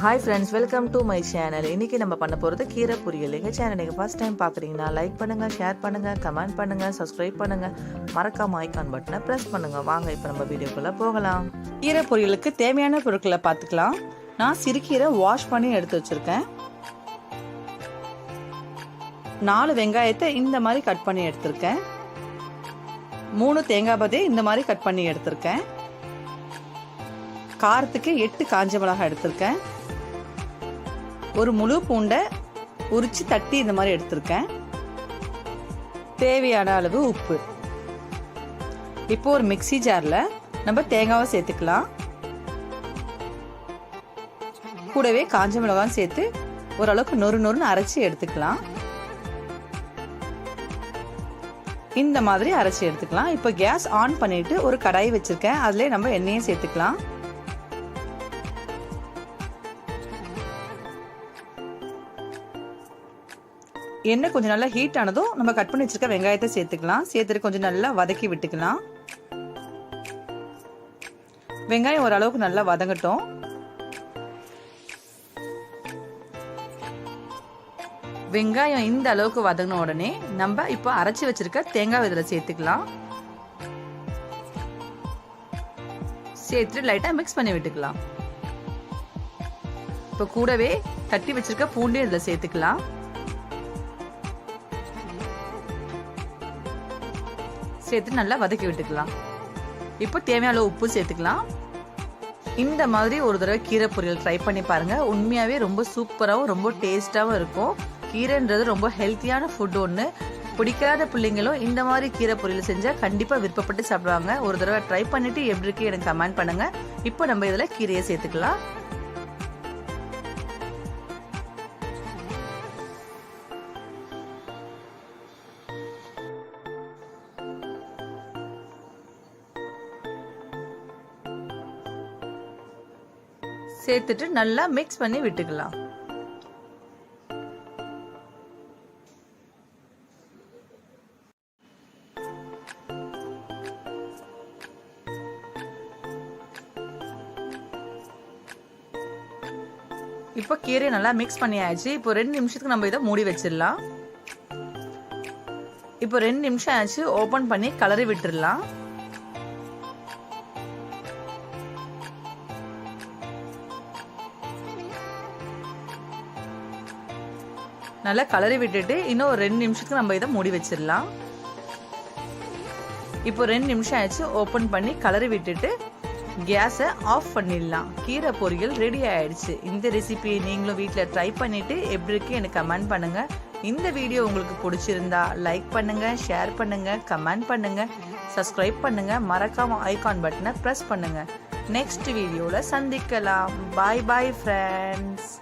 Hi friends welcome to my channel இன்றைக்கி நம்ம பண்ண போகிறது கீரை பொரியல். எங்கள் சேனல் நீங்கள் ஃபர்ஸ்ட் டைம் பார்க்குறீங்கன்னா லைக் பண்ணுங்கள் ஷேர் பண்ணுங்கள் கமெண்ட் பண்ணுங்கள் சப்ஸ்கிரைப் பண்ணுங்கள் மறக்காம ஐக்கான் பட்டனை ப்ரெஸ் பண்ணுங்கள் வாங்க இப்போ நம்ம வீடியோக்குள்ளே போகலாம். கீரை பொரியலுக்கு தேவையான பொருட்களை பார்த்துக்கலாம். நான் சிறுகீரை வாஷ் பண்ணி எடுத்து வச்சுருக்கேன். நாலு வெங்காயத்தை இந்த மாதிரி கட் பண்ணி எடுத்திருக்கேன். மூணு தேங்காய் பதே இந்த மாதிரி கட் பண்ணி எடுத்திருக்கேன். காரத்துக்கு எட்டு காஞ்ச மிளகாய் எடுத்திருக்கேன். ஒரு முழு பூண்டை உரிச்சு தட்டி இந்த மாதிரி எடுத்திருக்கேன். தேவையான அளவு உப்பு. இப்போ ஒரு மிக்சி ஜாரில் நம்ம தேங்காவை சேர்த்துக்கலாம். கூடவே காஞ்ச மிளகாயும் சேர்த்து ஓரளவுக்கு நொறு நொறுன்னு அரைச்சி எடுத்துக்கலாம். இந்த மாதிரி அரைச்சி எடுத்துக்கலாம். இப்போ கேஸ் ஆன் பண்ணிட்டு ஒரு கடாய் வச்சிருக்கேன். அதுலேயே நம்ம எண்ணெயும் சேர்த்துக்கலாம். எண்ணெய் கொஞ்சம் நல்லா ஹீட் ஆனதும் நம்ம கட் பண்ணி வச்சிருக்க வெங்காயத்தை சேர்த்துக்கலாம். சேர்த்துட்டு கொஞ்சம் நல்லா வதக்கி விட்டுக்கலாம். வெங்காயம் ஓரளவுக்கு நல்லா வதங்கட்டும். வெங்காயம் இந்த அளவுக்கு வதங்கின உடனே நம்ம இப்போ அரைச்சி வச்சிருக்க தேங்காய் இதில் சேர்த்துக்கலாம். சேர்த்துட்டு லைட்டாக மிக்ஸ் பண்ணி விட்டுக்கலாம். இப்போ கூடவே தட்டி வச்சிருக்க பூண்டையும் இதில் சேர்த்துக்கலாம். சேர்த்து நல்லா வதக்கி விட்டுக்கலாம். இப்போ தேவையான அளவு உப்பு சேர்த்துக்கலாம். இந்த மாதிரி ஒரு தடவை கீரை பொரியல் ட்ரை பண்ணி பாருங்கள் உண்மையாகவே ரொம்ப சூப்பராகவும் ரொம்ப டேஸ்ட்டாகவும் இருக்கும். கீரைன்றது ரொம்ப ஹெல்த்தியான ஃபுட் ஒன்று பிடிக்காத பிள்ளைங்களும் இந்த மாதிரி கீரை பொரியல் செஞ்சால் கண்டிப்பாக விருப்பப்பட்டு சாப்பிடுவாங்க. ஒரு தடவை ட்ரை பண்ணிவிட்டு எப்படி இருக்கு எனக்கு கமெண்ட் பண்ணுங்கள் இப்போ நம்ம இதில் கீரையை சேர்த்துக்கலாம். சேர்த்துட்டு நல்லா மிக்ஸ் பண்ணி விட்டுக்கலாம். இப்போ கீரை நல்லா மிக்ஸ் பண்ணியாச்சு. இப்போ ரெண்டு நிமிஷத்துக்கு நம்ம இதை மூடி வச்சிடலாம். இப்போ ரெண்டு நிமிஷம் ஆச்சு. ஓபன் பண்ணி கலரி விட்டுடலாம். நல்லா கலரி விட்டுட்டு இன்னும் ஒரு ரெண்டு நிமிஷத்துக்கு நம்ம இதை மூடி வச்சிடலாம். இப்போ ரெண்டு நிமிஷம் ஆயிடுச்சு ஓப்பன் பண்ணி கலரி விட்டுட்டு கேஸை ஆஃப் பண்ணிடலாம். கீரை பொரியல் ரெடி ஆயிடுச்சு. இந்த ரெசிபியை நீங்களும் வீட்டில் ட்ரை பண்ணிட்டு எப்படி இருக்கு எனக்கு கமெண்ட் பண்ணுங்க. இந்த வீடியோ உங்களுக்கு பிடிச்சிருந்தா லைக் பண்ணுங்க ஷேர் பண்ணுங்க கமெண்ட் பண்ணுங்க சப்ஸ்கிரைப் பண்ணுங்க மறக்காம ஐகான் பட்டனை ப்ரெஸ் பண்ணுங்க. நெக்ஸ்ட் வீடியோவில் சந்திக்கலாம். பாய் பாய் ஃப்ரெண்ட்ஸ்